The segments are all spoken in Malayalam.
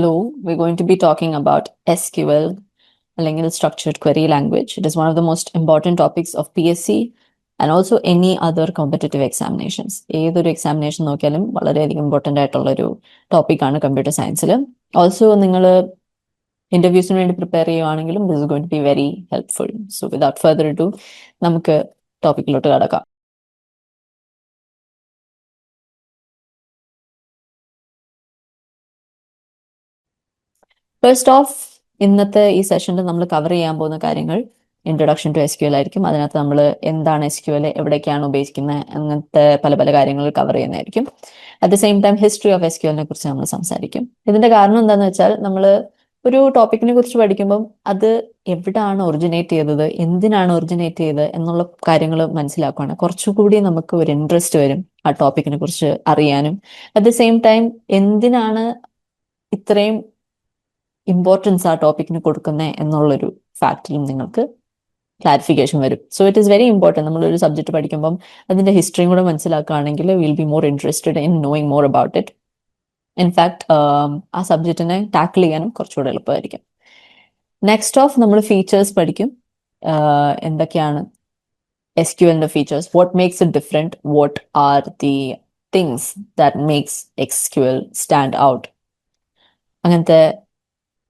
Hello, we're going to be talking about SQL, അല്ലെങ്കിൽ Structured Query Language. It is one of the most important topics of PSC and also any other competitive examinations. ഏതൊരു എക്സാമിനേഷൻ നോക്കിയാലും വളരെയധികം ഇമ്പോർട്ടന്റ് ആയിട്ടുള്ള ഒരു ടോപ്പിക്കാണ് കമ്പ്യൂട്ടർ സയൻസിൽ ഓൾസോ നിങ്ങൾ ഇന്റർവ്യൂസിന് വേണ്ടി prepare ചെയ്യുവാണെങ്കിലും this is going to be very helpful so without further ado നമുക്ക് ടോപ്പിക്കിലോട്ട് കടക്കാം ഫസ്റ്റ് ഓഫ് ഇന്നത്തെ ഈ സെഷനിൽ നമ്മൾ കവർ ചെയ്യാൻ പോകുന്ന കാര്യങ്ങൾ introduction to S Q L ആയിരിക്കും. അതിനകത്ത് നമ്മൾ എന്താണ് എസ് ക്യു എൽ എവിടേക്കാണ് ഉപയോഗിക്കുന്നത് അങ്ങനത്തെ പല പല കാര്യങ്ങൾ കവർ ചെയ്യുന്നതായിരിക്കും. At the same time history of S Q എല്ലിനെ കുറിച്ച് നമ്മൾ സംസാരിക്കും. ഇതിന്റെ കാരണം എന്താണെന്ന് വെച്ചാൽ നമ്മൾ ഒരു ടോപ്പിക്കിനെ കുറിച്ച് പഠിക്കുമ്പം അത് എവിടാണ് ഒറിജിനേറ്റ് ചെയ്തത് എന്തിനാണ് ഒറിജിനേറ്റ് ചെയ്തത് എന്നുള്ള കാര്യങ്ങൾ മനസ്സിലാക്കുകയാണ് കുറച്ചുകൂടി നമുക്ക് ഒരു ഇൻട്രസ്റ്റ് വരും ആ ടോപ്പിക്കിനെ കുറിച്ച് അറിയാനും. അറ്റ് ദ സെയിം ടൈം എന്തിനാണ് ഇത്രയും ഇമ്പോർട്ടൻസ് ആ ടോപ്പിക്കിന് കൊടുക്കുന്നത് എന്നുള്ളൊരു ഫാക്ടറിലും നിങ്ങൾക്ക് ക്ലാരിഫിക്കേഷൻ വരും. So it is very important നമ്മളൊരു സബ്ജക്ട് പഠിക്കുമ്പം അതിന്റെ ഹിസ്റ്ററിയും കൂടെ മനസ്സിലാക്കുകയാണെങ്കിൽ will be more interested in knowing more about it in fact ആ സബ്ജക്റ്റിനെ ടാക്കിൾ ചെയ്യാനും കുറച്ചുകൂടെ എളുപ്പമായിരിക്കും. നെക്സ്റ്റ് ഓഫ് നമ്മൾ ഫീച്ചേഴ്സ് പഠിക്കും. എന്തൊക്കെയാണ് എസ് ക്യു എല്ലിന്റെ features what makes it different what are the things that makes S Q L stand out അങ്ങനത്തെ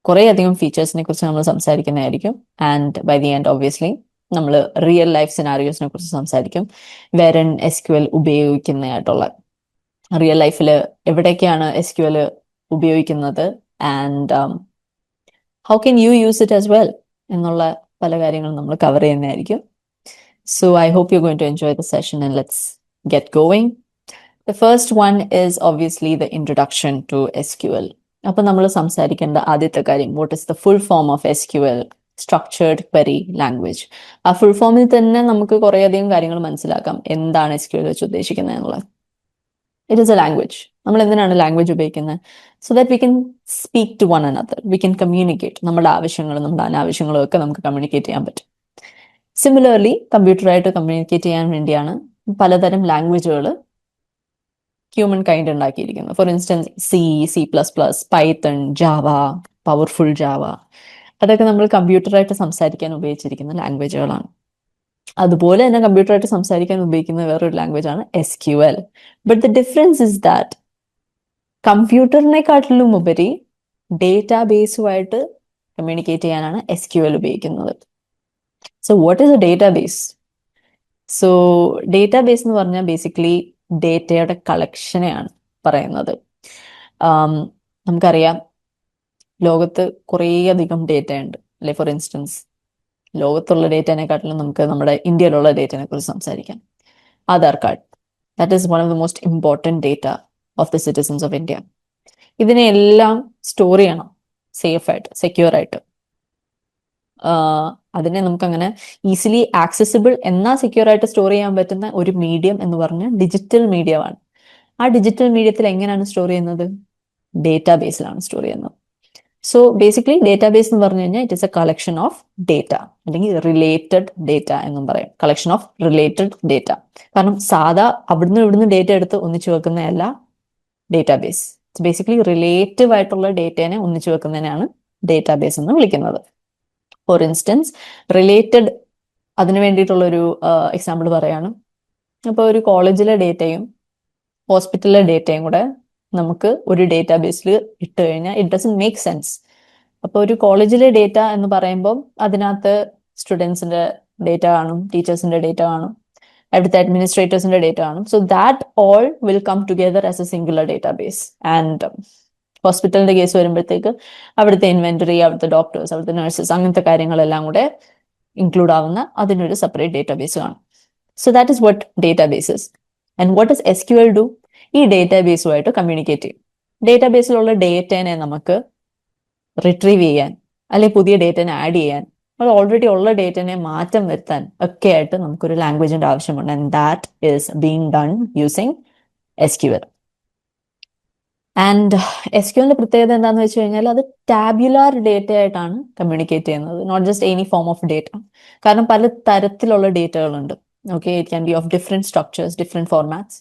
കുറേ അധികം ഫീച്ചേഴ്സിനെ കുറിച്ച് നമ്മൾ സംസാരിക്കുന്നതായിരിക്കും. And by the end obviously നമ്മൾ റിയൽ ലൈഫ് സിനാരിയോസിനെ കുറിച്ച് സംസാരിക്കും. വേറെ എസ് ക്യു എൽ ഉപയോഗിക്കുന്നതായിട്ടുള്ള റിയൽ ലൈഫിൽ എവിടേക്കാണ് എസ് ക്യു എൽ ഉപയോഗിക്കുന്നത്? And how can you use it as well എന്നുള്ള പല കാര്യങ്ങളും നമ്മൾ കവർ ചെയ്യുന്നതായിരിക്കും. So I hope you going to enjoy the session and let's get going the first one is obviously the introduction to S Q L അപ്പൊ നമ്മൾ സംസാരിക്കേണ്ട ആദ്യത്തെ കാര്യം what is the full form of S Q L structured query language ആ ഫുൾ ഫോമിൽ തന്നെ നമുക്ക് കുറേയധികം കാര്യങ്ങൾ മനസ്സിലാക്കാം. എന്താണ് എസ് ക്യു എൽ വെച്ച് ഉദ്ദേശിക്കുന്നത് എന്നുള്ളത്. ഇറ്റ് ഇസ് എ ലാംഗ്വേജ് നമ്മൾ എന്തിനാണ് ലാംഗ്വേജ് ഉപയോഗിക്കുന്നത്? So that we can speak to one another we can communicate നമ്മുടെ ആവശ്യങ്ങളും നമ്മുടെ അനാവശ്യങ്ങളും ഒക്കെ നമുക്ക് കമ്മ്യൂണിക്കേറ്റ് ചെയ്യാൻ പറ്റും. സിമിലർലി കമ്പ്യൂട്ടറായിട്ട് കമ്മ്യൂണിക്കേറ്റ് ചെയ്യാൻ വേണ്ടിയാണ് പലതരം ലാംഗ്വേജുകൾ ഹ്യൂമൻ കൈൻഡ് ഉണ്ടാക്കിയിരിക്കുന്നത് for instance C C plus plus Python Java powerful Java അതൊക്കെ നമ്മൾ കമ്പ്യൂട്ടറായിട്ട് സംസാരിക്കാൻ ഉപയോഗിച്ചിരിക്കുന്ന ലാംഗ്വേജുകളാണ് അതുപോലെ തന്നെ കമ്പ്യൂട്ടറായിട്ട് സംസാരിക്കാൻ ഉപയോഗിക്കുന്ന വേറൊരു ലാംഗ്വേജ് ആണ് S Q L but the difference is that കമ്പ്യൂട്ടറിനെക്കാട്ടിലും ഉപരി ഡേറ്റാ ബേസുമായിട്ട് കമ്മ്യൂണിക്കേറ്റ് ചെയ്യാനാണ് എസ് ക്യു എൽ ഉപയോഗിക്കുന്നത്. So what is a database so database എന്ന് പറഞ്ഞാൽ ബേസിക്കലി ഡേറ്റയുടെ കളക്ഷനെയാണ് പറയുന്നത്. നമുക്കറിയാം ലോകത്ത് കുറേയധികം ഡേറ്റ ഉണ്ട് അല്ലെ ഫോർ ഇൻസ്റ്റൻസ് ലോകത്തുള്ള ഡേറ്റേനെക്കാട്ടിലും നമുക്ക് നമ്മുടെ ഇന്ത്യയിലുള്ള ഡേറ്റനെ കുറിച്ച് സംസാരിക്കാം. Aadhaar card that is one of the most important data of the citizens of India ഇതിനെല്ലാം സ്റ്റോർ ചെയ്യണം. സേഫ് ആയിട്ട് സെക്യൂർ ആയിട്ട്. അതിനെ നമുക്ക് അങ്ങനെ ഈസിലി ആക്സസിബിൾ എന്നാൽ സെക്യൂർ ആയിട്ട് സ്റ്റോർ ചെയ്യാൻ പറ്റുന്ന ഒരു മീഡിയം എന്ന് പറഞ്ഞ ഡിജിറ്റൽ മീഡിയമാണ് ആ ഡിജിറ്റൽ മീഡിയത്തിൽ എങ്ങനെയാണ് സ്റ്റോർ ചെയ്യുന്നത്? ഡേറ്റാ ബേസിലാണ് സ്റ്റോർ ചെയ്യുന്നത്. സോ ബേസിക്കലി ഡേറ്റാബേസ് എന്ന് പറഞ്ഞു കഴിഞ്ഞാൽ it is a collection of data അല്ലെങ്കിൽ റിലേറ്റഡ് ഡേറ്റ എന്നും പറയും. കളക്ഷൻ ഓഫ് റിലേറ്റഡ് ഡേറ്റ കാരണം സാധാ അവിടുന്ന് ഇവിടുന്ന് ഡേറ്റ എടുത്ത് ഒന്നിച്ചു വെക്കുന്നതല്ല ഡേറ്റാബേസ് ബേസിക്കലി റിലേറ്റീവ് ആയിട്ടുള്ള ഡേറ്റേനെ ഒന്നിച്ചു വെക്കുന്നതിനാണ് ഡേറ്റാബേസ് എന്ന് വിളിക്കുന്നത്. ഫോർ ഇൻസ്റ്റൻസ് റിലേറ്റഡ് അതിന് വേണ്ടിയിട്ടുള്ള ഒരു എക്സാമ്പിൾ പറയാണ്. അപ്പോൾ ഒരു കോളേജിലെ ഡേറ്റയും ഹോസ്പിറ്റലിലെ ഡേറ്റയും കൂടെ നമുക്ക് ഒരു ഡേറ്റാബേസിൽ ഇട്ട് കഴിഞ്ഞാൽ ഇറ്റ് ഡസൻ മേക്ക് സെൻസ് അപ്പോൾ ഒരു കോളേജിലെ ഡേറ്റ എന്ന് പറയുമ്പോൾ അതിനകത്ത് സ്റ്റുഡൻസിന്റെ ഡേറ്റ കാണും ടീച്ചേഴ്സിന്റെ ഡേറ്റ കാണും അവിടുത്തെ അഡ്മിനിസ്ട്രേറ്റേഴ്സിന്റെ ഡേറ്റ കാണും. So that all will come together as a singular database and ഹോസ്പിറ്റലിന്റെ കേസ് വരുമ്പോഴത്തേക്ക് അവിടുത്തെ ഇൻവെന്ററി അവിടുത്തെ ഡോക്ടേഴ്സ് അവിടുത്തെ നഴ്സസ് അങ്ങനത്തെ കാര്യങ്ങളെല്ലാം കൂടെ ഇൻക്ലൂഡ് ആവുന്ന അതിനൊരു സെപ്പറേറ്റ് ഡേറ്റാബേസ് കാണും. So that is what databases and what is S Q L do ഈ ഡേറ്റാബേസുമായിട്ട് കമ്മ്യൂണിക്കേറ്റ് ചെയ്യും. ഡേറ്റാബേസിലുള്ള ഡേറ്റനെ നമുക്ക് റിട്രീവ് ചെയ്യാൻ അല്ലെങ്കിൽ പുതിയ ഡേറ്റനെ ആഡ് ചെയ്യാൻ അത് ഓൾറെഡി ഉള്ള ഡേറ്റനെ മാറ്റം വരുത്താൻ ഒക്കെ ആയിട്ട് നമുക്കൊരു ലാംഗ്വേജിന്റെ ആവശ്യമുണ്ട്. And that is being done using S Q L and S ക്യൂലിന്റെ പ്രത്യേകത എന്താണെന്ന് വെച്ച് കഴിഞ്ഞാൽ അത് ടാബ്യുലാർ ഡേറ്റ ആയിട്ടാണ് കമ്മ്യൂണിക്കേറ്റ് ചെയ്യുന്നത്. Not just any form of data കാരണം പല തരത്തിലുള്ള ഡേറ്റകളുണ്ട് okay it can be of different structures different formats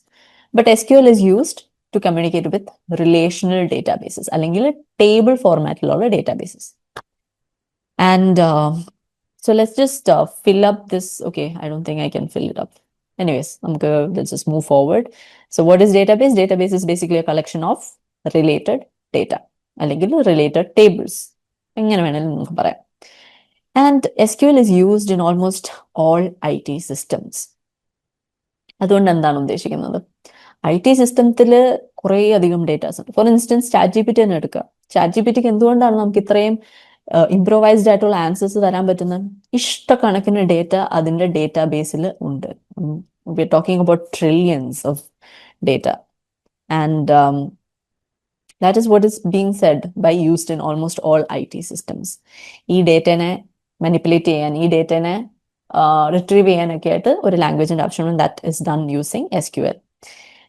but S Q L is used to communicate with relational databases അല്ലെങ്കിൽ table ഫോർമാറ്റിലുള്ള databases and so let's just fill up this okay I don't think I can fill it up നമുക്ക് let's just move forward so what is database database is basically a collection of related data അല്ലെങ്കിൽ റിലേറ്റഡ് ടേബിൾസ് എങ്ങനെ വേണമെങ്കിലും നമുക്ക് പറയാം. And S Q L is used in almost all I T systems അതുകൊണ്ട് എന്താണ് ഉദ്ദേശിക്കുന്നത്? ഐ ടി സിസ്റ്റത്തിൽ കുറേ അധികം ഡേറ്റാസ് ഉണ്ട്. For instance chat G P T തന്നെ എടുക്കുക. ചാറ്റ് ജി പി ടിക്ക് എന്തുകൊണ്ടാണ് നമുക്ക് ഇത്രയും ഇംപ്രൊവൈസ്ഡ് ആയിട്ടുള്ള ആൻസേഴ്സ് തരാൻ പറ്റുന്ന ഇഷ്ടക്കണക്കിന് ഡേറ്റ അതിന്റെ ഡേറ്റാ ബേസിൽ ഉണ്ട് we are talking about trillions of data and is what is being said by used in almost all I T systems ഈ ഡേറ്റനെ മാനിപ്പുലേറ്റ് ചെയ്യാൻ ഈ ഡേറ്റനെ റിട്രീവ് ചെയ്യാനൊക്കെ ആയിട്ട് ഒരു ലാംഗ്വേജിന്റെ ആവശ്യമുണ്ട് that is done using S Q L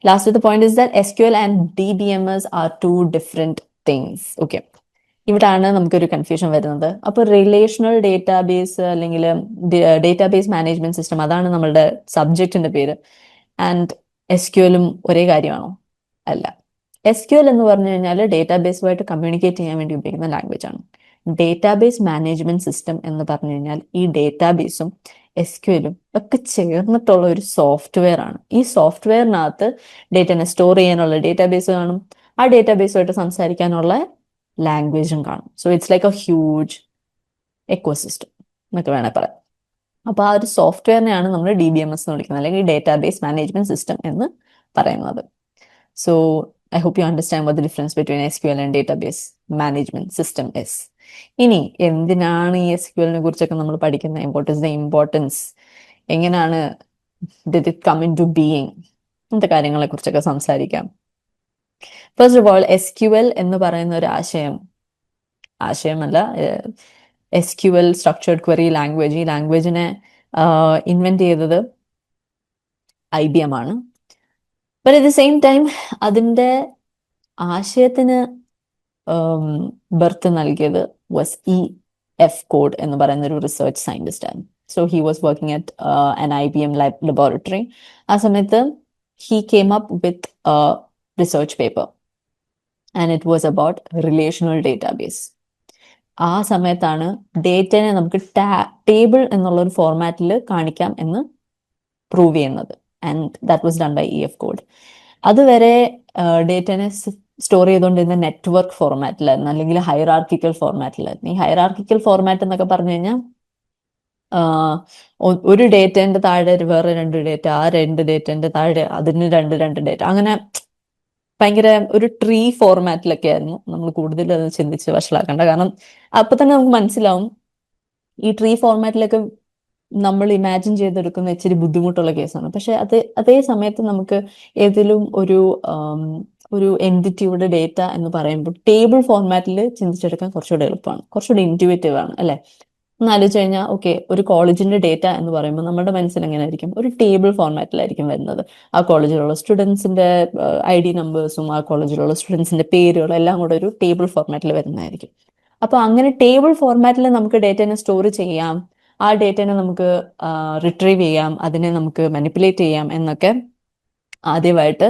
last the point is that S Q L and D B M S are two different things okay ഇവിടാണ് നമുക്കൊരു കൺഫ്യൂഷൻ വരുന്നത്. അപ്പോൾ റിലേഷണൽ ഡേറ്റാബേസ് അല്ലെങ്കിൽ ഡേറ്റാബേസ് മാനേജ്മെന്റ് സിസ്റ്റം അതാണ് നമ്മളുടെ സബ്ജക്റ്റിന്റെ പേര്. ആൻഡ് എസ് ക്യു എല്ലും ഒരേ കാര്യമാണോ? അല്ല. എസ് ക്യു എൽ എന്ന് പറഞ്ഞു കഴിഞ്ഞാൽ ഡേറ്റാബേസുമായിട്ട് കമ്മ്യൂണിക്കേറ്റ് ചെയ്യാൻ വേണ്ടി ഉപയോഗിക്കുന്ന ലാംഗ്വേജ് ആണ്. ഡേറ്റാബേസ് മാനേജ്മെന്റ് സിസ്റ്റം എന്ന് പറഞ്ഞു കഴിഞ്ഞാൽ ഈ ഡേറ്റാബേസും എസ് ക്യു എല്ലും ഒക്കെ ചേർന്നിട്ടുള്ള ഒരു സോഫ്റ്റ്വെയർ ആണ്. ഈ സോഫ്റ്റ്വെയറിനകത്ത് ഡേറ്റനെ സ്റ്റോർ ചെയ്യാനുള്ള ഡേറ്റാബേസ് കാണും. ആ ഡേറ്റാബേസുമായിട്ട് സംസാരിക്കാനുള്ള ലാംഗ്വേജും കാണും. So it's like a huge ecosystem എന്നൊക്കെ വേണേൽ പറയാം. അപ്പോൾ ആ ഒരു സോഫ്റ്റ്വെയറിനെയാണ് നമ്മൾ ഡി ബി എം എസ് എന്ന് വിളിക്കുന്നത് അല്ലെങ്കിൽ ഡേറ്റാബേസ് മാനേജ്മെന്റ് സിസ്റ്റം എന്ന് പറയുന്നത്. So I you understand what the difference between S Q L and database management system S ഇനി എന്തിനാണ് ഈ എസ് ക്യു എല്ലിനെ കുറിച്ചൊക്കെ നമ്മൾ പഠിക്കുന്നത്? ഇമ്പോർട്ടൻസ് ദ ഇമ്പോർട്ടൻസ് എങ്ങനെയാണ് did it come to being ഇങ്ങനത്തെ കാര്യങ്ങളെ കുറിച്ചൊക്കെ സംസാരിക്കാം. First of all S Q L എന്ന് പറയുന്ന ഒരു ആശയം ആശയമല്ല S Q L structured query language ഈ ലാംഗ്വേജിനെ ഇൻവെന്റ് ചെയ്തത് ഐ ബി എം ആണ്. But at the same time അതിന്റെ ആശയത്തിന് ബർത്ത് നൽകിയത് വാസ് ഇ എഫ് കോഡ് എന്ന് പറയുന്ന ഒരു റിസർച്ച് സയന്റിസ്റ്റ് ആണ്. So he was working at an I B M laboratory ആ സമയത്ത് he came up with research paper and it was about relational database ആ സമയത്താണ് ഡേറ്റനെ നമുക്ക് ടേബിൾ എന്നുള്ള ഒരു ഫോർമാറ്റിൽ കാണിക്കാം എന്ന് പ്രൂവ് ചെയ്യുന്നത്. And that was done by E F Codd അതുവരെ ഡേറ്റനെ സ്റ്റോർ ചെയ്തുകൊണ്ടിരുന്ന നെറ്റ്വർക്ക് ഫോർമാറ്റിലായിരുന്നു അല്ലെങ്കിൽ ഹൈറാർക്കിക്കൽ ഫോർമാറ്റിലായിരുന്നു ഈ ഹൈറാർക്കിക്കൽ ഫോർമാറ്റ് എന്നൊക്കെ പറഞ്ഞു കഴിഞ്ഞാൽ ഒരു ഡേറ്റന്റെ താഴെ വേറെ രണ്ട് ഡേറ്റ ആ രണ്ട് ഡേറ്റന്റെ താഴെ അതിന് രണ്ട് രണ്ട് ഡേറ്റ. അങ്ങനെ ഭയങ്കര ഒരു ട്രീ ഫോർമാറ്റിലൊക്കെ ആയിരുന്നു നമ്മൾ കൂടുതൽ അത് ചിന്തിച്ച് വഷളാക്കേണ്ട കാരണം അപ്പൊ തന്നെ നമുക്ക് മനസ്സിലാവും ഈ ട്രീ ഫോർമാറ്റിലൊക്കെ നമ്മൾ ഇമാജിൻ ചെയ്തെടുക്കുന്ന ഇച്ചിരി ബുദ്ധിമുട്ടുള്ള കേസാണ്. പക്ഷെ അത് അതേ സമയത്ത് നമുക്ക് ഏതെങ്കിലും ഒരു ഒരു എന്റിറ്റിയുടെ ഡേറ്റ എന്ന് പറയുമ്പോൾ ടേബിൾ ഫോർമാറ്റിൽ ചിന്തിച്ചെടുക്കാൻ കുറച്ചുകൂടെ എളുപ്പമാണ്. കുറച്ചുകൂടെ ഇന്റുവേറ്റീവ് ആണ് അല്ലെ? ഒന്ന് ആലോചിച്ച് കഴിഞ്ഞാൽ ഓക്കെ ഒരു കോളേജിന്റെ ഡേറ്റ എന്ന് പറയുമ്പോൾ നമ്മുടെ മനസ്സിൽ എങ്ങനെ ആയിരിക്കും? ഒരു ടേബിൾ ഫോർമാറ്റിലായിരിക്കും വരുന്നത്. ആ കോളേജിലുള്ള സ്റ്റുഡൻസിന്റെ ഐ ഡി നമ്പേഴ്സും ആ കോളേജിലുള്ള സ്റ്റുഡൻസിന്റെ പേരുകളും എല്ലാം കൂടെ ഒരു ടേബിൾ ഫോർമാറ്റിൽ വരുന്നതായിരിക്കും. അപ്പൊ അങ്ങനെ ടേബിൾ ഫോർമാറ്റിൽ നമുക്ക് ഡേറ്റനെ സ്റ്റോർ ചെയ്യാം. ആ ഡേറ്റനെ നമുക്ക് റിട്രീവ് ചെയ്യാം അതിനെ നമുക്ക് മാനിപ്പുലേറ്റ് ചെയ്യാം എന്നൊക്കെ ആദ്യമായിട്ട്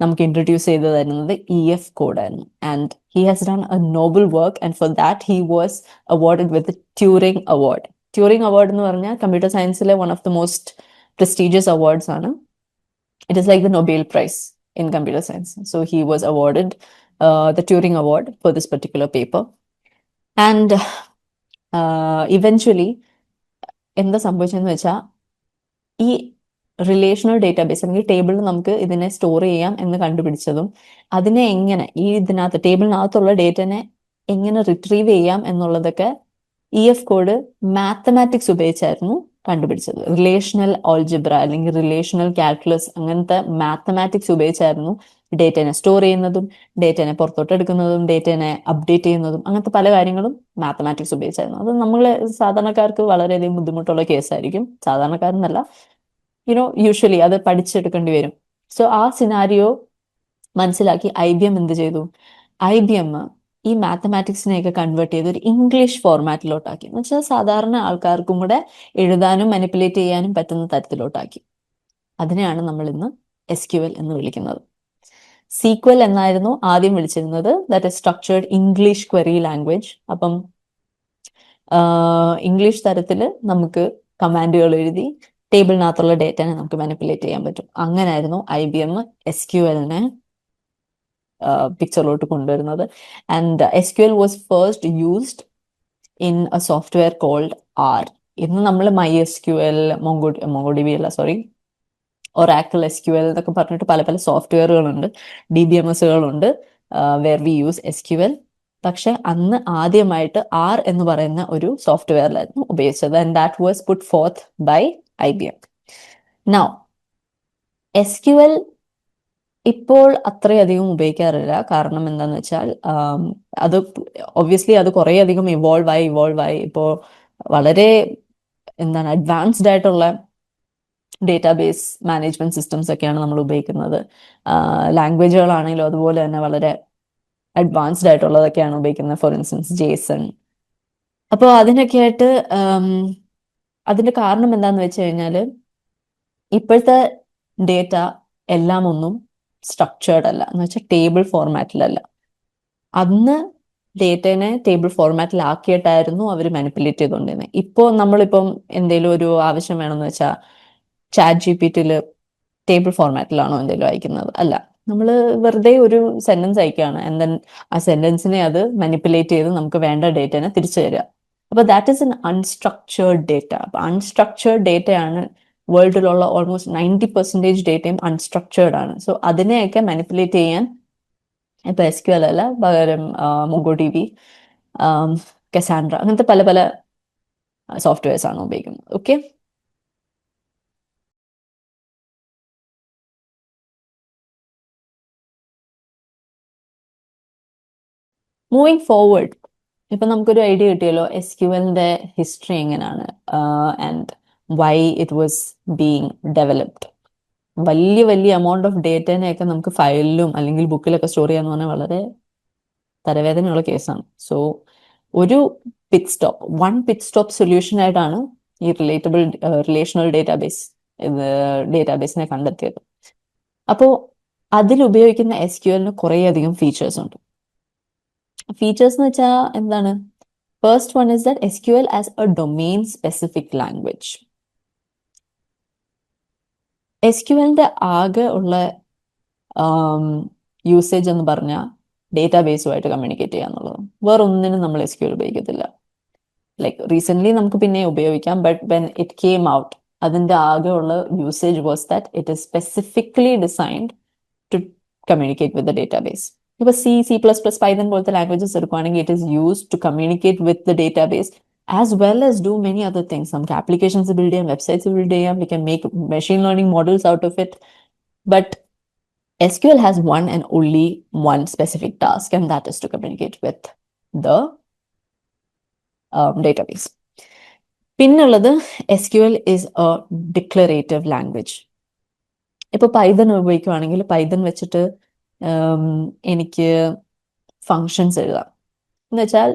നമുക്ക് ഇൻട്രൊഡ്യൂസ് ചെയ്ത് തരുന്നത് E F കോഡായിരുന്നു and he has done a noble work and for that he was awarded with Turing award Turing award എന്ന് പറഞ്ഞാൽ computer സയൻസിലെ one of the most prestigious awards ആണ്. It is like the Nobel prize in computer science so he was awarded the Turing award for this particular paper and eventually എന്താ സംഭവിച്ചതെന്ന് വെച്ചാൽ ഈ റിലേഷണൽ ഡേറ്റാബേസ് അല്ലെങ്കിൽ ടേബിളിൽ നമുക്ക് ഇതിനെ സ്റ്റോർ ചെയ്യാം എന്ന് കണ്ടുപിടിച്ചതും അതിനെ എങ്ങനെ ഈ ഇതിനകത്ത് ടേബിളിനകത്തുള്ള ഡേറ്റനെ എങ്ങനെ റിട്രീവ് ചെയ്യാം എന്നുള്ളതൊക്കെ ഇ എഫ് കോഡ് മാത്തമാറ്റിക്സ് ഉപയോഗിച്ചായിരുന്നു കണ്ടുപിടിച്ചത്. റിലേഷണൽ ഓൾജിബ്ര അല്ലെങ്കിൽ റിലേഷണൽ കാൽക്കുലസ് അങ്ങനത്തെ മാത്തമാറ്റിക്സ് ഉപയോഗിച്ചായിരുന്നു ഡേറ്റനെ സ്റ്റോർ ചെയ്യുന്നതും ഡേറ്റനെ പുറത്തോട്ട് എടുക്കുന്നതും ഡേറ്റനെ അപ്ഡേറ്റ് ചെയ്യുന്നതും അങ്ങനത്തെ പല കാര്യങ്ങളും മാത്തമാറ്റിക്സ് ഉപയോഗിച്ചായിരുന്നു. അത് നമ്മൾ സാധാരണക്കാർക്ക് വളരെയധികം ബുദ്ധിമുട്ടുള്ള കേസായിരിക്കും സാധാരണക്കാരെന്നല്ല യുനോ യൂഷ്വലി അത് പഠിച്ചെടുക്കേണ്ടി വരും. സോ ആ സിനാരിയോ മനസ്സിലാക്കി ഐ ബി എം എന്ത് ചെയ്തു? ഐ ബി എം ഈ മാത്തമാറ്റിക്സിനെയൊക്കെ കൺവേർട്ട് ചെയ്ത് ഒരു ഇംഗ്ലീഷ് ഫോർമാറ്റിലോട്ടാക്കി എന്ന് വെച്ചാൽ സാധാരണ ആൾക്കാർക്കും കൂടെ എഴുതാനും മാനിപ്പുലേറ്റ് ചെയ്യാനും പറ്റുന്ന തരത്തിലോട്ടാക്കി. അതിനെയാണ് നമ്മൾ ഇന്ന് എസ് ക്യു എൽ എന്ന് വിളിക്കുന്നത്. സീക്വൽ എന്നായിരുന്നു ആദ്യം വിളിച്ചിരുന്നത്. That is structured English query language അപ്പം ഇംഗ്ലീഷ് തരത്തിൽ നമുക്ക് കമാൻഡുകൾ എഴുതി ടേബിളിനകത്തുള്ള ഡേറ്റനെ നമുക്ക് മാനിപ്പുലേറ്റ് ചെയ്യാൻ പറ്റും. അങ്ങനായിരുന്നു I B M S Q എല്ലിനെ പിക്ചറിലോട്ട് കൊണ്ടുവരുന്നത്. And S Q L was first used in a software called R ഇന്ന് നമ്മൾ My S Q L Mongo Mongo D B അല്ല sorry Oracle S Q L എന്നൊക്കെ പറഞ്ഞിട്ട് പല പല സോഫ്റ്റ്വെയറുകളുണ്ട് D B M എസുകളുണ്ട് where we use S Q L പക്ഷെ അന്ന് ആദ്യമായിട്ട് ആർ എന്ന് പറയുന്ന ഒരു സോഫ്റ്റ്വെയറിലായിരുന്നു ഉപയോഗിച്ചത് and that was put forth by I B M now S Q L ഇപ്പോൾ അത്രയധികം ഉപയോഗിക്കാറില്ല. കാരണം എന്താണെന്ന് വെച്ചാൽ അത് ഒബ്വിയസ്ലി അത് കുറേ അധികം ഇവോൾവ് ആയി ഇവോൾവ് ആയി. ഇപ്പോൾ വളരെ എന്താണ് അഡ്വാൻസ്ഡ് ആയിട്ടുള്ള ഡേറ്റാബേസ് മാനേജ്മെന്റ് സിസ്റ്റംസ് ഒക്കെയാണ് നമ്മൾ ഉപയോഗിക്കുന്നത്. ലാംഗ്വേജുകളാണെങ്കിലും അതുപോലെ തന്നെ വളരെ അഡ്വാൻസ്ഡ് ആയിട്ടുള്ളതൊക്കെയാണ് ഉപയോഗിക്കുന്നത്. For instance JSON. അപ്പോൾ അതിനൊക്കെ ആയിട്ട് അതിന്റെ കാരണം എന്താന്ന് വെച്ച് കഴിഞ്ഞാൽ ഇപ്പോഴത്തെ ഡേറ്റ എല്ലാം ഒന്നും സ്ട്രക്ചേർഡ് അല്ല. എന്ന് വെച്ചാൽ ടേബിൾ ഫോർമാറ്റിലല്ല. അന്ന് ഡേറ്റനെ ടേബിൾ ഫോർമാറ്റിലാക്കിയിട്ടായിരുന്നു അവർ മാനിപ്പുലേറ്റ് ചെയ്തുകൊണ്ടിരുന്നത് ഇപ്പോൾ നമ്മളിപ്പം എന്തെങ്കിലും ഒരു ആവശ്യം വേണമെന്ന് വെച്ചാൽ ചാറ്റ് ജി പി ടിയിൽ ടേബിൾ ഫോർമാറ്റിലാണോ എന്തെങ്കിലും അയക്കുന്നത്? അല്ല നമ്മൾ വെറുതെ ഒരു സെന്റൻസ് അയക്കുകയാണ് ആൻഡ് ദെൻ ആ സെന്റൻസിനെ അത് മാനിപ്പുലേറ്റ് ചെയ്ത് നമുക്ക് വേണ്ട ഡേറ്റനെ തിരിച്ചു തരിക അപ്പോൾ that is an unstructured data അപ്പോൾ അൺസ്ട്രക്ചേർഡ് ഡേറ്റയാണ് വേൾഡിലുള്ള ഓൾമോസ്റ്റ് നയന്റി പെർസെന്റേജ് ഡേറ്റയും അൺസ്ട്രക്ചേർഡ് ആണ്. സോ അതിനെയൊക്കെ മാനിപ്പുലേറ്റ് ചെയ്യാൻ ഇപ്പൊ എസ് ക്യു അല്ല പകരം മൊങ്കോ ടി വി കസാൻഡ്ര അങ്ങനത്തെ പല പല സോഫ്റ്റ്വെയർസ് ആണ് ഉപയോഗിക്കുന്നത്. ഓക്കെ മൂവിങ് ഫോർവേഡ് ഇപ്പൊ നമുക്കൊരു ഐഡിയ കിട്ടിയല്ലോ എസ് ക്യു എല്ലിന്റെ ഹിസ്റ്ററി എങ്ങനെയാണ് and why it was being developed വലിയ വലിയ എമൗണ്ട് ഓഫ് ഡേറ്റേനെയൊക്കെ നമുക്ക് ഫയലിലും അല്ലെങ്കിൽ ബുക്കിലൊക്കെ സ്റ്റോർ ചെയ്യാന്ന് പറഞ്ഞാൽ വളരെ തലവേദനയുള്ള കേസാണ് സോ ഒരു pit stop one pit stop solution ആയിട്ടാണ് ഈ റിലേറ്റബിൾ റിലേഷണൽ ഡേറ്റാബേസ് ഡേറ്റാബേസിനെ കണ്ടെത്തിയത്. അപ്പോൾ അതിൽ ഉപയോഗിക്കുന്ന എസ് ക്യു എല്ലിന് കുറേ അധികം ഫീച്ചേഴ്സ് ഉണ്ട്. ഫീച്ചേഴ്സ് എന്ന് വെച്ചാൽ എന്താണ്? First one is that S Q L as a domain specific language S Q എല്ലിന്റെ ആകെ ഉള്ള യൂസേജ് എന്ന് പറഞ്ഞാൽ ഡേറ്റാബേസുമായിട്ട് കമ്മ്യൂണിക്കേറ്റ് ചെയ്യുക എന്നുള്ളത്. വേറെ ഒന്നിനും നമ്മൾ എസ് ക്യു എൽ ഉപയോഗിക്കത്തില്ല. ലൈക്ക് റീസെന്റ് നമുക്ക് പിന്നെ ഉപയോഗിക്കാം but when it came out അതിന്റെ ആകെ ഉള്ള usage was that it is specifically designed to communicate with the database ഇപ്പൊ C C plus plus Python പോലത്തെ ലാംഗ്വേജസ് എടുക്കുകയാണെങ്കിൽ it is use to communicate with the database as well as do many other things നമുക്ക് ആപ്ലിക്കേഷൻസ് ബിൽഡ് ചെയ്യാം വെബ്സൈറ്റ്സ് ബിൽഡ് ചെയ്യാം we can make machine learning models out of it but SQL has one and only one specific task, and that is to communicate with the um, database. പിന്നുള്ളത് S Q L is a declarative language ഇപ്പോൾ പൈതൺ ഉപയോഗിക്കുകയാണെങ്കിൽ പൈതൺ വെച്ചിട്ട് എനിക്ക് ഫങ്ഷൻസ് എഴുതാം. എന്ന് വെച്ചാൽ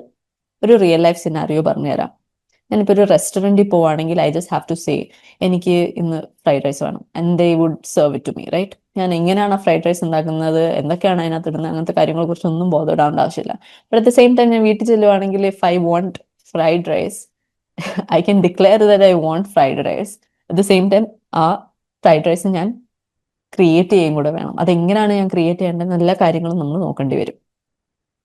ഒരു റിയൽ ലൈഫ് സിനാറിയോ പറഞ്ഞുതരാം. ഞാനിപ്പോൾ ഒരു റെസ്റ്റോറന്റിൽ പോവാണെങ്കിൽ I just have to say എനിക്ക് ഇന്ന് ഫ്രൈഡ് റൈസ് വേണം and they would serve it to me right ഞാൻ എങ്ങനെയാണ് ഫ്രൈഡ് റൈസ് ഉണ്ടാക്കുന്നത് എന്തൊക്കെയാണ് അതിനകത്ത് ഇടുന്നത് അങ്ങനത്തെ കാര്യങ്ങളെ കുറിച്ചൊന്നും ബോധപ്പെടാവേണ്ട ആവശ്യമില്ല. But at the same time ഞാൻ വീട്ടിൽ ചെല്ലുവാണെങ്കിൽ if I want fried rice I can declare that I want fried rice at the same time ആ ഫ്രൈഡ് റൈസ് ഞാൻ ക്രിയേറ്റ് ചെയ്യുകയും കൂടെ വേണം. അതെങ്ങനെയാണ് ഞാൻ ക്രിയേറ്റ് ചെയ്യേണ്ടത്? എല്ലാ കാര്യങ്ങളും നമ്മൾ നോക്കേണ്ടി വരും.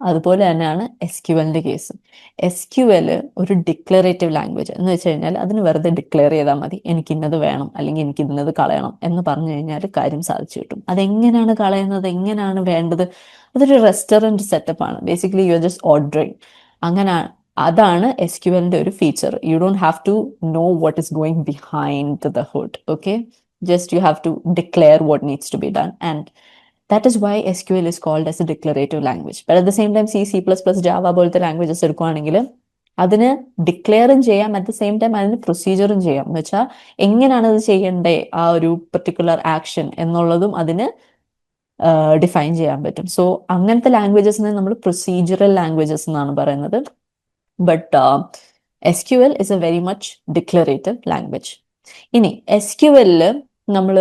അതുപോലെ തന്നെയാണ് എസ് ക്യു എല്ലിന്റെ കേസ് എസ് ക്യു എൽ ഒരു ഡിക്ലറേറ്റീവ് ലാംഗ്വേജ് എന്ന് വെച്ച് കഴിഞ്ഞാൽ അതിന് വെറുതെ ഡിക്ലെയർ ചെയ്താൽ മതി. എനിക്ക് ഇന്നത് വേണം അല്ലെങ്കിൽ എനിക്ക് ഇന്നത് കളയണം എന്ന് പറഞ്ഞു കഴിഞ്ഞാൽ കാര്യം സാധിച്ചു കിട്ടും. അതെങ്ങനെയാണ് കളയുന്നത്? എങ്ങനെയാണ് വേണ്ടത്? അതൊരു റെസ്റ്റോറന്റ് സെറ്റപ്പ് ആണ്. Basically you are just ordering അങ്ങനെ അതാണ് എസ് ക്യു എല്ലിന്റെ ഒരു feature you don't have to know what is going behind the hood okay just you have to declare what needs to be done. And that is why SQL is called as a declarative language. But at the same time C C++ Java പോലത്തെ ലാംഗ്വേജസ് എടുക്കുകയാണെങ്കിൽ അതിന് ഡിക്ലെയറും ചെയ്യാം. അറ്റ് ദ സെയിം ടൈം അതിന് പ്രൊസീജിയറും ചെയ്യാം. എന്ന് വെച്ചാൽ എങ്ങനെയാണ് അത് ചെയ്യേണ്ടേ? ആ ഒരു പെർട്ടിക്കുലർ ആക്ഷൻ എന്നുള്ളതും അതിന് ഡിഫൈൻ ചെയ്യാൻ പറ്റും. സോ അങ്ങനത്തെ ലാംഗ്വേജസിനെ നമ്മൾ പ്രൊസീജിയറൽ ലാംഗ്വേജസ് എന്നാണ് പറയുന്നത്. But S Q L is a very much declarative language ഇനി എസ് ക്യു എല്ലിൽ നമ്മൾ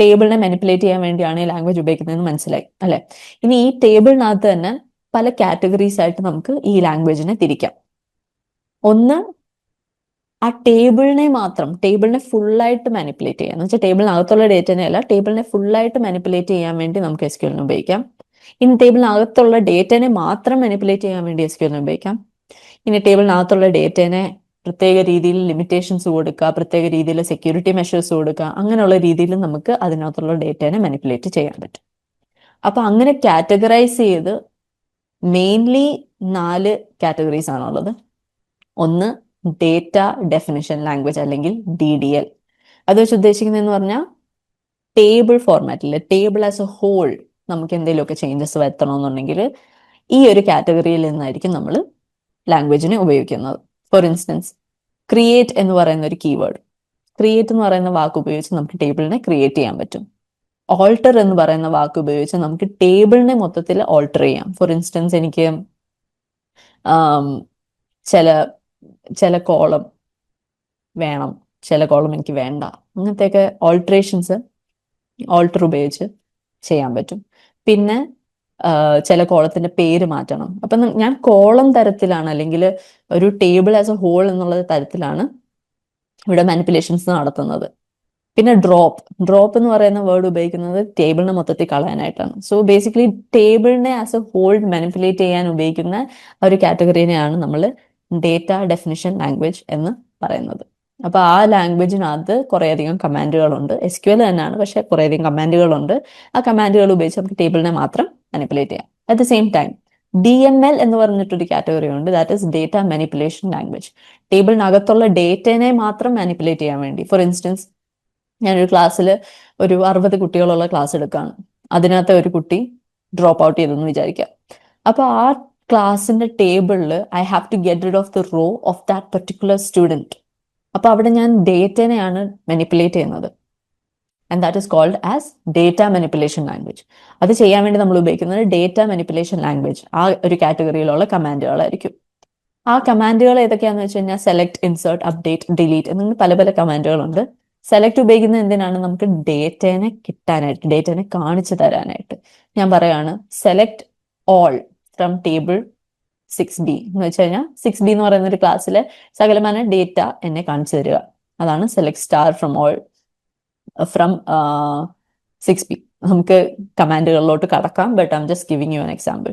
ടേബിളിനെ മാനിപ്പുലേറ്റ് ചെയ്യാൻ വേണ്ടിയാണ് ഈ ലാംഗ്വേജ് ഉപയോഗിക്കുന്നതെന്ന് മനസ്സിലായി അല്ലെ? ഇനി ഈ ടേബിളിനകത്ത് തന്നെ പല കാറ്റഗറീസ് ആയിട്ട് നമുക്ക് ഈ ലാംഗ്വേജിനെ തിരിക്കാം. ഒന്ന് ആ ടേബിളിനെ മാത്രം ടേബിളിനെ ഫുള്ളായിട്ട് മാനിപ്പുലേറ്റ് ചെയ്യാം. എന്ന് വെച്ചാൽ ടേബിളിനകത്തുള്ള ഡേറ്റനെ അല്ല ടേബിളിനെ ഫുള്ളായിട്ട് മാനിപ്പുലേറ്റ് ചെയ്യാൻ വേണ്ടി നമുക്ക് എസ് ക്യൂലിന് ഉപയോഗിക്കാം. ഇനി ടേബിളിനകത്തുള്ള ഡേറ്റനെ മാത്രം മാനിപ്പുലേറ്റ് ചെയ്യാൻ വേണ്ടി എസ് ക്യൂലിന് ഉപയോഗിക്കാം. ഇനി ടേബിളിനകത്തുള്ള ഡേറ്റനെ പ്രത്യേക രീതിയിൽ ലിമിറ്റേഷൻസ് കൊടുക്കുക പ്രത്യേക രീതിയിൽ സെക്യൂരിറ്റി മെഷേഴ്സ് കൊടുക്കുക അങ്ങനെയുള്ള രീതിയിൽ നമുക്ക് അതിനകത്തുള്ള ഡേറ്റേനെ മാനിപ്പുലേറ്റ് ചെയ്യാൻ പറ്റും. അപ്പൊ അങ്ങനെ കാറ്റഗറൈസ് ചെയ്ത് മെയിൻലി നാല് കാറ്റഗറീസ് ആണുള്ളത്. ഒന്ന് ഡേറ്റ ഡെഫിനിഷൻ ലാംഗ്വേജ് അല്ലെങ്കിൽ ഡി ഡി എൽ അത് വെച്ച് ഉദ്ദേശിക്കുന്നതെന്ന് പറഞ്ഞാൽ ടേബിൾ ഫോർമാറ്റിൽ ടേബിൾ ആസ് എ ഹോൾ നമുക്ക് എന്തെങ്കിലുമൊക്കെ ചേഞ്ചസ് വരുത്തണമെന്നുണ്ടെങ്കിൽ ഈ ഒരു കാറ്റഗറിയിൽ നിന്നായിരിക്കും നമ്മൾ ലാംഗ്വേജിനെ ഉപയോഗിക്കുന്നത്. ഫോർ ഇൻസ്റ്റൻസ് ക്രിയേറ്റ് എന്ന് പറയുന്ന ഒരു കീവേഡ് ക്രിയേറ്റ് എന്ന് പറയുന്ന വാക്ക് ഉപയോഗിച്ച് നമുക്ക് ടേബിളിനെ ക്രിയേറ്റ് ചെയ്യാൻ പറ്റും. ഓൾട്ടർ എന്ന് പറയുന്ന വാക്ക് ഉപയോഗിച്ച് നമുക്ക് ടേബിളിനെ മൊത്തത്തിൽ ഓൾട്ടർ ചെയ്യാം. ഫോർ ഇൻസ്റ്റൻസ് എനിക്ക് ചില ചില കോളം വേണം. ചില കോളം എനിക്ക് വേണ്ട. അങ്ങനത്തെയൊക്കെ ഓൾട്രേഷൻസ് ഓൾട്ടർ ഉപയോഗിച്ച് ചെയ്യാൻ പറ്റും. പിന്നെ ചില കോളത്തിന്റെ പേര് മാറ്റണം. അപ്പൊ ഞാൻ കോളം തരത്തിലാണ് അല്ലെങ്കിൽ ഒരു ടേബിൾ ആസ് എ ഹോൾ എന്നുള്ള തരത്തിലാണ് ഇവിടെ മാനിപ്പുലേഷൻസ് നടത്തുന്നത്. പിന്നെ ഡ്രോപ്പ്. ഡ്രോപ്പ് എന്ന് പറയുന്ന വേർഡ് ഉപയോഗിക്കുന്നത് ടേബിളിനെ മൊത്തത്തിൽ കളയാനായിട്ടാണ്. സോ ബേസിക്കലി ടേബിളിനെ ആസ് എ ഹോൾ മാനിപ്പുലേറ്റ് ചെയ്യാൻ ഉപയോഗിക്കുന്ന ഒരു കാറ്റഗറിനെയാണ് നമ്മൾ ഡേറ്റ ഡെഫിനിഷൻ ലാംഗ്വേജ് എന്ന് പറയുന്നത്. അപ്പൊ ആ ലാംഗ്വേജിനകത്ത് കുറേയധികം കമാൻഡുകളുണ്ട്. എസ് ക്യു എൽ തന്നെയാണ് പക്ഷെ കുറേയധികം കമാൻഡുകളുണ്ട്. ആ കമാൻഡുകൾ ഉപയോഗിച്ച് നമുക്ക് ടേബിളിനെ മാത്രം മാനിപ്പുലേറ്റ് ചെയ്യാം. At the same time D M L എന്ന് പറഞ്ഞിട്ടൊരു കാറ്റഗറി ഉണ്ട്. That is data manipulation language ടേബിളിനകത്തുള്ള ഡേറ്റനെ മാത്രം മാനിപ്പുലേറ്റ് ചെയ്യാൻ വേണ്ടി. ഫോർ ഇൻസ്റ്റൻസ് ഞാനൊരു ക്ലാസ്സിൽ ഒരു അറുപത് കുട്ടികളുള്ള ക്ലാസ് എടുക്കുകയാണ്. അതിനകത്ത് ഒരു കുട്ടി ഡ്രോപ്പ് ഔട്ട് ചെയ്തെന്ന് വിചാരിക്കാം അപ്പൊ ആ ക്ലാസ്സിന്റെ ടേബിളിൽ I have to get rid of the row of that particular student അപ്പൊ അവിടെ ഞാൻ ഡേറ്റനെയാണ് മാനിപ്പുലേറ്റ് ചെയ്യുന്നത്. And that is called as data manipulation language അത് ചെയ്യാൻ വേണ്ടി നമ്മൾ ഉപയോഗിക്കുന്നത് ഡേറ്റ മാനിപ്പുലേഷൻ ലാംഗ്വേജ് ആ ഒരു കാറ്റഗറിയിലുള്ള കമാൻഡുകളായിരിക്കും ആ കമാൻഡുകൾ ഏതൊക്കെയാണെന്ന് വെച്ച് കഴിഞ്ഞാൽ സെലക്ട് ഇൻസേർട്ട് അപ്ഡേറ്റ് ഡിലീറ്റ് എന്നിങ്ങനെ പല പല കമാൻഡുകളുണ്ട് സെലക്ട് ഉപയോഗിക്കുന്ന എന്തിനാണ് നമുക്ക് ഡേറ്റേനെ കിട്ടാനായിട്ട് ഡേറ്റേനെ കാണിച്ചു തരാനായിട്ട്? ഞാൻ പറയാണ് select all from table six B എന്ന് വെച്ച് കഴിഞ്ഞാൽ സിക്സ് ബി എന്ന് പറയുന്ന ഒരു ക്ലാസ്സിലെ സകലമാന ഡേറ്റ എന്നെ കാണിച്ചു തരിക. അതാണ് select star from all from six P നമുക്ക് കമാൻഡുകളിലോട്ട് കടക്കാം but I'm just giving you an example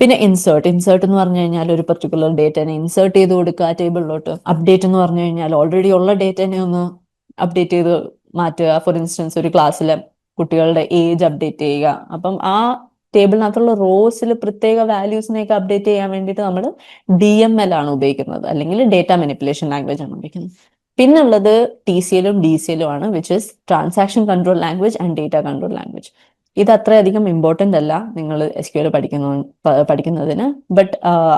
പിന്നെ ഇൻസേർട്ട് ഇൻസേർട്ട് എന്ന് പറഞ്ഞു കഴിഞ്ഞാൽ ഒരു പെർട്ടിക്കുലർ ഡേറ്റനെ ഇൻസേർട്ട് ചെയ്ത് കൊടുക്കുക ആ ടേബിളിലോട്ട് അപ്ഡേറ്റ് എന്ന് പറഞ്ഞു കഴിഞ്ഞാൽ ഓൾറെഡി ഉള്ള ഡേറ്റനെ ഒന്ന് അപ്ഡേറ്റ് ചെയ്ത് മാറ്റുക. ഫോർ ഇൻസ്റ്റൻസ് ഒരു ക്ലാസ്സിലെ കുട്ടികളുടെ ഏജ് അപ്ഡേറ്റ് ചെയ്യുക. അപ്പം ആ ടേബിളിനകത്തുള്ള റോസിൽ പ്രത്യേക വാല്യൂസിനെയൊക്കെ അപ്ഡേറ്റ് ചെയ്യാൻ വേണ്ടിയിട്ട് നമ്മൾ ഡി എം എൽ ആണ് ഉപയോഗിക്കുന്നത്. അല്ലെങ്കിൽ ഡേറ്റ മെനിപ്പുലേഷൻ ലാംഗ്വേജ് ആണ് ഉപയോഗിക്കുന്നത്. പിന്നുള്ളത് ടി സി എല്ലും ഡി സി എല്ലും ആണ് which is transaction control language and data control language ഇത് അത്രയധികം ഇമ്പോർട്ടന്റ് അല്ല നിങ്ങൾ എസ് ക്യു എൽ പഠിക്കുന്ന പഠിക്കുന്നതിന്. ബട്ട്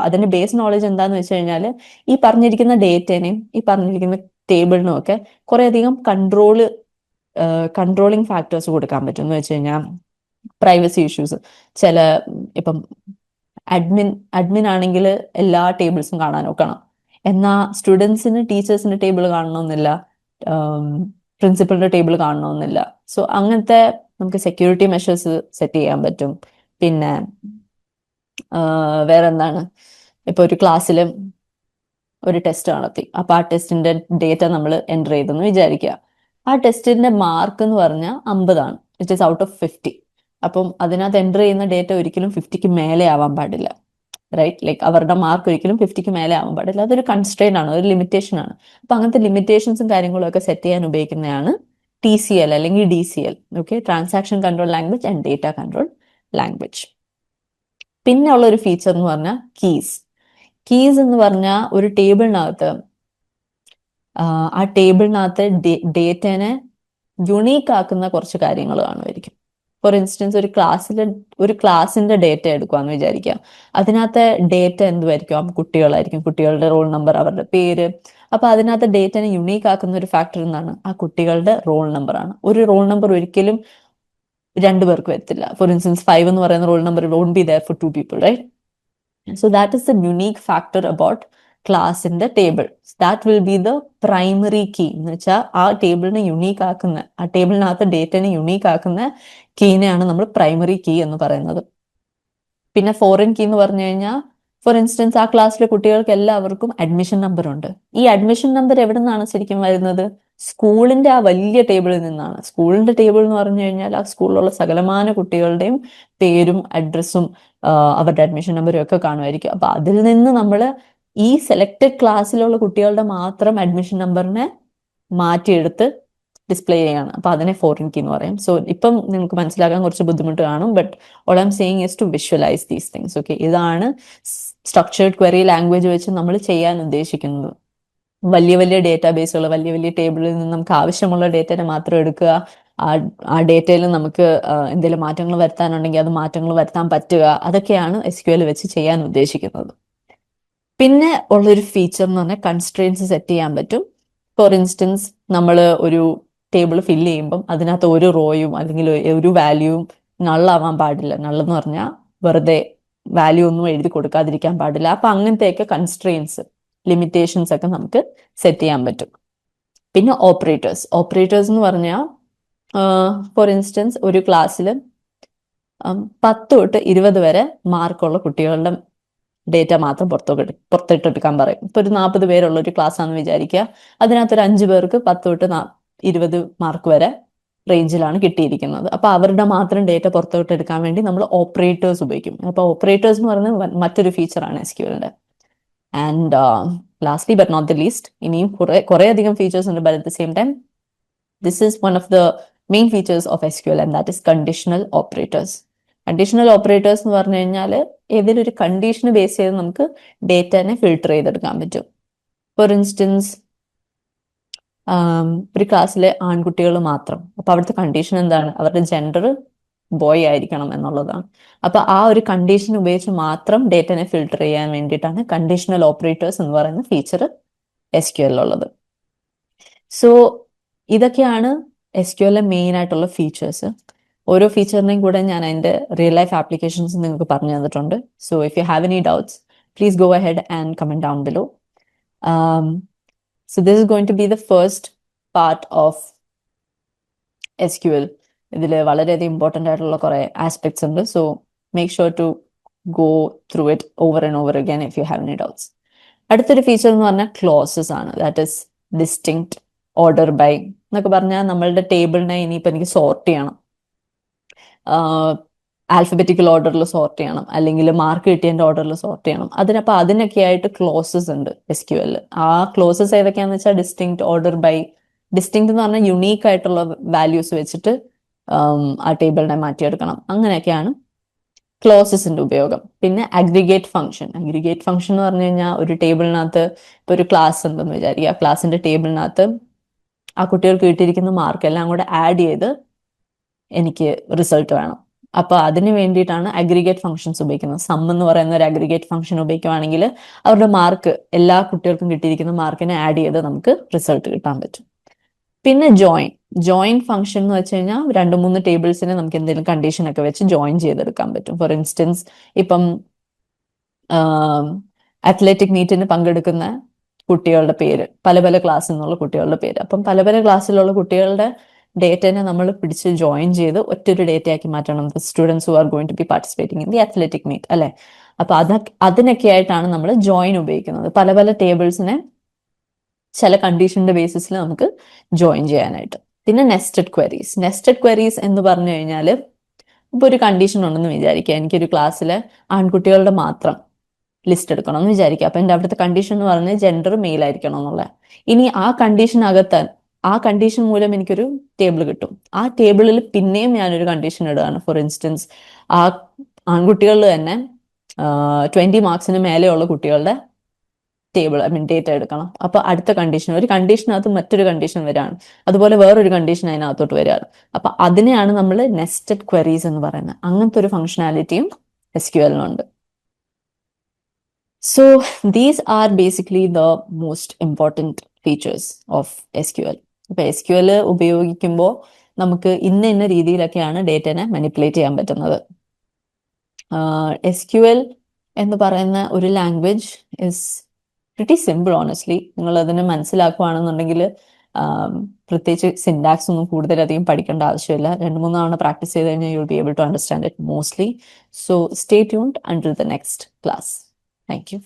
അതിന്റെ ബേസ് നോളജ് എന്താന്ന് വെച്ച് കഴിഞ്ഞാൽ ഈ പറഞ്ഞിരിക്കുന്ന ഡേറ്റനെയും ഈ പറഞ്ഞിരിക്കുന്ന ടേബിളിനും ഒക്കെ കുറേയധികം കൺട്രോൾ കൺട്രോളിങ് ഫാക്ടേഴ്സ് കൊടുക്കാൻ പറ്റും. എന്ന് വെച്ച് കഴിഞ്ഞാൽ പ്രൈവസി ഇഷ്യൂസ് ചില ഇപ്പം അഡ്മിൻ അഡ്മിൻ ആണെങ്കിൽ എല്ലാ ടേബിൾസും കാണാൻ നോക്കണം എന്നാ സ്റ്റുഡൻസിന് ടീച്ചേഴ്സിന്റെ ടേബിൾ കാണണമെന്നില്ല പ്രിൻസിപ്പളിന്റെ ടേബിൾ കാണണമെന്നില്ല സോ അങ്ങനത്തെ നമുക്ക് സെക്യൂരിറ്റി മെഷേഴ്സ് സെറ്റ് ചെയ്യാൻ പറ്റും. പിന്നെ വേറെ എന്താണ് ഇപ്പൊ ഒരു ക്ലാസ്സിൽ ഒരു ടെസ്റ്റ് നടത്തി. അപ്പൊ ആ ടെസ്റ്റിന്റെ ഡേറ്റ നമ്മൾ എന്റർ ചെയ്തെന്ന് വിചാരിക്കുക ആ ടെസ്റ്റിന്റെ മാർക്ക് എന്ന് പറഞ്ഞാൽ അമ്പതാണ്. It is out of fifty. അപ്പം അതിനകത്ത് എന്റർ ചെയ്യുന്ന ഡേറ്റ ഒരിക്കലും ഫിഫ്റ്റിക്ക് മേലെ ആവാൻ പാടില്ല. റൈറ്റ് ലൈക്ക് അവരുടെ മാർക്ക് ഒരിക്കലും ഫിഫ്റ്റിക്ക് മേലെ ആവാൻ പാടില്ല. അതൊരു കൺസ്ട്രെയിൻ ആണ് ഒരു ലിമിറ്റേഷൻ ആണ്. അപ്പൊ അങ്ങനത്തെ ലിമിറ്റേഷൻസും കാര്യങ്ങളും ഒക്കെ സെറ്റ് ചെയ്യാൻ ഉപയോഗിക്കുന്നതാണ് ടി സി എൽ അല്ലെങ്കിൽ D C L okay transaction control language and data control language പിന്നെ ഉള്ള ഒരു ഫീച്ചർ എന്ന് പറഞ്ഞാൽ കീസ് കീസ് എന്ന് പറഞ്ഞാൽ ഒരു ടേബിളിനകത്ത് ആ ടേബിളിനകത്ത് ഡേറ്റനെ യുണീക്ക് ആക്കുന്ന കുറച്ച് കാര്യങ്ങൾ കാണുമായിരിക്കും. ഫോർ ഇൻസ്റ്റൻസ് ഒരു ക്ലാസ്സിലെ ഒരു ക്ലാസ്സിന്റെ ഡേറ്റ എടുക്കുകയെന്ന് വിചാരിക്കാം അതിനകത്ത് ഡേറ്റ എന്തുമായിരിക്കും കുട്ടികളായിരിക്കും. കുട്ടികളുടെ റോൾ നമ്പർ അവരുടെ പേര്. അപ്പൊ അതിനകത്ത് ഡേറ്റനെ യുണീക്ക് ആക്കുന്ന ഒരു ഫാക്ടർ എന്താണ്? ആ കുട്ടികളുടെ റോൾ നമ്പർ ആണ്. ഒരു റോൾ നമ്പർ ഒരിക്കലും രണ്ടു പേർക്ക് വരത്തില്ല. ഫോർ ഇൻസ്റ്റൻസ് ഫൈവ് എന്ന് പറയുന്ന roll number won't be there for two people right so that is the unique factor about ക്ലാസിന്റെ table. That will be the primary key എന്ന് വെച്ചാൽ ആ ടേബിളിനെ യുണീക്ക് ആക്കുന്ന ആ ടേബിളിനകത്ത് ഡേറ്റനെ യുണീക്ക് ആക്കുന്ന കീനെയാണ് നമ്മൾ പ്രൈമറി കീ എന്ന് പറയുന്നത്. പിന്നെ ഫോറിൻ കീ എന്ന് പറഞ്ഞു കഴിഞ്ഞാൽ ഫോർ ഇൻസ്റ്റൻസ് ആ ക്ലാസ്സിലെ കുട്ടികൾക്ക് എല്ലാവർക്കും അഡ്മിഷൻ നമ്പർ ഉണ്ട്. ഈ അഡ്മിഷൻ നമ്പർ എവിടെ നിന്നാണ് ശരിക്കും വരുന്നത്? സ്കൂളിന്റെ ആ വലിയ ടേബിളിൽ നിന്നാണ്. സ്കൂളിന്റെ ടേബിൾ എന്ന് പറഞ്ഞു കഴിഞ്ഞാൽ ആ സ്കൂളിലുള്ള സകലമാന കുട്ടികളുടെയും പേരും അഡ്രസ്സും അവരുടെ അഡ്മിഷൻ നമ്പറും ഒക്കെ കാണുമായിരിക്കും. അപ്പൊ അതിൽ നിന്ന് നമ്മൾ ഈ സെലക്ടഡ് ക്ലാസ്സിലുള്ള കുട്ടികളുടെ മാത്രം അഡ്മിഷൻ നമ്പറിനെ മാറ്റിയെടുത്ത് ഡിസ്പ്ലേ ചെയ്യാണ്. അപ്പൊ അതിനെ ഫോറിൻ കീ എന്ന് പറയും. സോ ഇപ്പം നിങ്ങൾക്ക് മനസ്സിലാക്കാൻ കുറച്ച് ബുദ്ധിമുട്ട് കാണും. But all I'm saying is to visualize these things okay ഇതാണ് സ്ട്രക്ചേർഡ് ക്വറി ലാംഗ്വേജ് വെച്ച് നമ്മൾ ചെയ്യാൻ ഉദ്ദേശിക്കുന്നത്. വലിയ വലിയ ഡേറ്റാബേസുകൾ വലിയ വലിയ ടേബിളിൽ നിന്ന് നമുക്ക് ആവശ്യമുള്ള ഡേറ്റനെ മാത്രം എടുക്കുക. ആ ആ ഡേറ്റയിൽ നമുക്ക് എന്തെങ്കിലും മാറ്റങ്ങൾ വരുത്താനുണ്ടെങ്കിൽ അത് മാറ്റങ്ങൾ വരുത്താൻ പറ്റുക. അതൊക്കെയാണ് എസ് ക്യു എൽ വെച്ച് ചെയ്യാൻ ഉദ്ദേശിക്കുന്നത്. പിന്നെ ഉള്ളൊരു ഫീച്ചർ എന്ന് പറഞ്ഞാൽ കൺസ്ട്രെയിൻസ് സെറ്റ് ചെയ്യാൻ പറ്റും. ഫോർ ഇൻസ്റ്റൻസ് നമ്മൾ ഒരു ടേബിൾ ഫില്ല് ചെയ്യുമ്പം അതിനകത്ത് ഒരു റോയും അല്ലെങ്കിൽ ഒരു വാല്യൂവും നള്ളാവാൻ പാടില്ല. നള്ളെന്ന് പറഞ്ഞാൽ വെറുതെ വാല്യൂ ഒന്നും എഴുതി കൊടുക്കാതിരിക്കാൻ പാടില്ല. അപ്പൊ അങ്ങനത്തെയൊക്കെ കൺസ്ട്രെയിൻസ് ലിമിറ്റേഷൻസ് ഒക്കെ നമുക്ക് സെറ്റ് ചെയ്യാൻ പറ്റും. പിന്നെ ഓപ്പറേറ്റേഴ്സ് ഓപ്പറേറ്റേഴ്സ് എന്ന് പറഞ്ഞാൽ ഫോർ ഇൻസ്റ്റൻസ് ഒരു ക്ലാസ്സിൽ പത്ത് തൊട്ട് ഇരുപത് വരെ മാർക്കുള്ള കുട്ടികളുടെ ഡേറ്റ മാത്രം പുറത്തോട്ട് പുറത്തിട്ടെടുക്കാൻ പറയും. ഇപ്പൊ ഒരു നാൽപ്പത് പേരുള്ള ഒരു ക്ലാസ് ആണെന്ന് വിചാരിക്കുക. അതിനകത്ത് ഒരു അഞ്ചു പേർക്ക് പത്ത് തൊട്ട് ഇരുപത് മാർക്ക് വരെ റേഞ്ചിലാണ് കിട്ടിയിരിക്കുന്നത്. അപ്പൊ അവരുടെ മാത്രം ഡേറ്റ പുറത്തോട്ട് എടുക്കാൻ വേണ്ടി നമ്മൾ ഓപ്പറേറ്റേഴ്സ് ഉപയോഗിക്കും. അപ്പൊ ഓപ്പറേറ്റേഴ്സ് എന്ന് പറയുന്നത് മറ്റൊരു ഫീച്ചറാണ് S ക്യൂലിന്റെ and lastly but not the least ഇനിയും കുറെ കുറെ അധികം ഫീച്ചേഴ്സ് ഉണ്ട് but at the same time this is one of the main features of S Q L and that is conditional operators conditional operators എന്ന് പറഞ്ഞു കഴിഞ്ഞാൽ ഏതെങ്കിലും ഒരു കണ്ടീഷന് ബേസ് ചെയ്ത് നമുക്ക് ഡേറ്റനെ ഫിൽട്ടർ ചെയ്തെടുക്കാൻ പറ്റും. ഫോർ ഇൻസ്റ്റൻസ് ഒരു ക്ലാസ്സിലെ ആൺകുട്ടികൾ മാത്രം. അപ്പൊ അവിടുത്തെ കണ്ടീഷൻ എന്താണ്? അവരുടെ ജെൻഡർ ബോയ് ആയിരിക്കണം എന്നുള്ളതാണ്. അപ്പൊ ആ ഒരു കണ്ടീഷൻ ഉപയോഗിച്ച് മാത്രം ഡേറ്റനെ ഫിൽട്ടർ ചെയ്യാൻ വേണ്ടിയിട്ടാണ് കണ്ടീഷണൽ ഓപ്പറേറ്റേഴ്സ് എന്ന് പറയുന്ന ഫീച്ചർ എസ് ക്യു എല്ലുള്ളത് സോ ഇതൊക്കെയാണ് എസ് ക്യു എല്ലിലെ മെയിൻ ആയിട്ടുള്ള ഫീച്ചേഴ്സ് ഓരോ ഫീച്ചറിനെയും കൂടെ ഞാൻ അതിന്റെ റിയൽ ലൈഫ് ആപ്ലിക്കേഷൻസ് നിങ്ങൾക്ക് പറഞ്ഞു തന്നിട്ടുണ്ട്. So if you have any doubts please go ahead and comment down below so this is going to be the first part of S Q L ഇതിൽ വളരെയധികം ഇമ്പോർട്ടന്റ് ആയിട്ടുള്ള കുറെ ആസ്പെക്ട്സ് ഉണ്ട്. So make sure to go through it over and over again if you have any doubts അടുത്തൊരു ഫീച്ചർ എന്ന് പറഞ്ഞാൽ ക്ലോസസ് ആണ്. That is distinct order by എന്നൊക്കെ പറഞ്ഞാൽ നമ്മളുടെ ടേബിളിനെ ഇനിയിപ്പോൾ എനിക്ക് സോർട്ട് ചെയ്യണം. ആൽഫബറ്റിക്കൽ ഓർഡറിൽ സോർട്ട് ചെയ്യണം. അല്ലെങ്കിൽ മാർക്ക് കിട്ടിയതിന്റെ ഓർഡറിൽ സോർട്ട് ചെയ്യണം. അതിനപ്പോൾ അതിനൊക്കെ ആയിട്ട് ക്ലോസസ് ഉണ്ട് എസ് ക്യു എല്ലിൽ ആ ക്ലോസസ് ഏതൊക്കെയാണെന്ന് വെച്ചാൽ ഡിസ്റ്റിങ് ഓർഡർ ബൈ ഡിസ്റ്റിങ് എന്ന് പറഞ്ഞാൽ യുണീക്ക് ആയിട്ടുള്ള വാല്യൂസ് വെച്ചിട്ട് ആ ടേബിളിനെ മാറ്റിയെടുക്കണം. അങ്ങനെയൊക്കെയാണ് ക്ലോസസിന്റെ ഉപയോഗം. പിന്നെ അഗ്രിഗേറ്റ് ഫംഗ്ഷൻ അഗ്രിഗേറ്റ് ഫംഗ്ഷൻ എന്ന് പറഞ്ഞു കഴിഞ്ഞാൽ ഒരു ടേബിളിനകത്ത് ഇപ്പൊ ഒരു ക്ലാസ് ഉണ്ടെന്ന് വിചാരിക്കുക. ആ ക്ലാസിന്റെ ടേബിളിനകത്ത് ആ കുട്ടികൾക്ക് കിട്ടിയിരിക്കുന്ന മാർക്ക് എല്ലാം കൂടെ ആഡ് ചെയ്ത് എനിക്ക് റിസൾട്ട് വേണം. അപ്പൊ അതിന് വേണ്ടിയിട്ടാണ് അഗ്രിഗേറ്റ് ഫംഗ്ഷൻസ് ഉപയോഗിക്കുന്നത്. സം എന്ന് പറയുന്ന ഒരു അഗ്രിഗേറ്റ് ഫംഗ്ഷൻ ഉപയോഗിക്കുവാണെങ്കിൽ അവരുടെ മാർക്ക് എല്ലാ കുട്ടികൾക്കും കിട്ടിയിരിക്കുന്ന മാർക്കിനെ ആഡ് ചെയ്ത് നമുക്ക് റിസൾട്ട് കിട്ടാൻ പറ്റും. പിന്നെ ജോയിൻ ജോയിൻ ഫംഗ്ഷൻ എന്ന് വെച്ച് കഴിഞ്ഞാൽ രണ്ട് മൂന്ന് ടേബിൾസിനെ നമുക്ക് എന്തെങ്കിലും കണ്ടീഷൻ ഒക്കെ വെച്ച് ജോയിൻ ചെയ്തെടുക്കാൻ പറ്റും. ഫോർ ഇൻസ്റ്റൻസ് ഇപ്പം അത്ലറ്റിക് മീറ്റിന് പങ്കെടുക്കുന്ന കുട്ടികളുടെ പേര് പല പല ക്ലാസ്സിൽ നിന്നുള്ള കുട്ടികളുടെ പേര്. അപ്പം പല പല ക്ലാസ്സിലുള്ള കുട്ടികളുടെ ഡേറ്റനെ നമ്മൾ പിടിച്ച് ജോയിൻ ചെയ്ത് ഒറ്റൊരു ഡേറ്റയാക്കി മാറ്റണം. Students who are going to be participating in the athletic meet അല്ലെ? അപ്പൊ അതൊക്കെ അതിനൊക്കെ ആയിട്ടാണ് നമ്മൾ ജോയിൻ ഉപയോഗിക്കുന്നത്. പല പല ടേബിൾസിനെ ചില കണ്ടീഷന്റെ ബേസിസിൽ നമുക്ക് ജോയിൻ ചെയ്യാനായിട്ട്. പിന്നെ നെസ്റ്റഡ് ക്വയറീസ് നെസ്റ്റഡ് ക്വയറീസ് എന്ന് പറഞ്ഞു കഴിഞ്ഞാൽ ഇപ്പൊ ഒരു കണ്ടീഷൻ ഉണ്ടെന്ന് വിചാരിക്കുക. എനിക്കൊരു ക്ലാസ്സിലെ ആൺകുട്ടികളുടെ മാത്രം ലിസ്റ്റ് എടുക്കണം എന്ന് വിചാരിക്കുക. അപ്പൊ എന്റെ അവിടുത്തെ കണ്ടീഷൻ എന്ന് പറഞ്ഞാൽ ജെൻഡർ മെയിൽ ആയിരിക്കണം എന്നുള്ളത് ഇനി ആ കണ്ടീഷനകത്ത് ആ കണ്ടീഷൻ മൂലം എനിക്കൊരു ടേബിൾ കിട്ടും. ആ ടേബിളിൽ പിന്നെയും ഞാനൊരു കണ്ടീഷൻ ഇടുകയാണ്. ഫോർ ഇൻസ്റ്റൻസ് ആ ആൺകുട്ടികളിൽ തന്നെ ട്വന്റി മാർക്സിന് മേലെയുള്ള കുട്ടികളുടെ ടേബിൾ ഐ മീൻ ഡേറ്റ എടുക്കണം. അപ്പൊ അടുത്ത കണ്ടീഷൻ ഒരു കണ്ടീഷനകത്ത് മറ്റൊരു കണ്ടീഷൻ വരികയാണ് അതുപോലെ വേറൊരു കണ്ടീഷൻ അതിനകത്തോട്ട് വരികയാണ് അപ്പൊ അതിനെയാണ് നമ്മൾ നെസ്റ്റഡ് ക്വരീസ് എന്ന് പറയുന്നത്. അങ്ങനത്തെ ഒരു ഫംഗ്ഷനാലിറ്റിയും S Q എല്ലിനുണ്ട് so these are basically the most important features of S Q L ഇപ്പൊ എസ് ക്യു എൽ ഉപയോഗിക്കുമ്പോൾ നമുക്ക് ഇന്ന ഇന്ന രീതിയിലൊക്കെയാണ് ഡേറ്റനെ മാനിപ്പുലേറ്റ് ചെയ്യാൻ പറ്റുന്നത്. എസ് ക്യു എൽ എന്ന് പറയുന്ന ഒരു language is pretty simple honestly നിങ്ങൾ അതിനെ മനസ്സിലാക്കുകയാണെന്നുണ്ടെങ്കിൽ പ്രത്യേകിച്ച് സിൻഡാക്സ് ഒന്നും കൂടുതലധികം പഠിക്കേണ്ട ആവശ്യമില്ല. രണ്ട് മൂന്ന് തവണ പ്രാക്ടീസ് ചെയ്ത് കഴിഞ്ഞാൽ you be able to understand it mostly so stay tuned until the next class thank you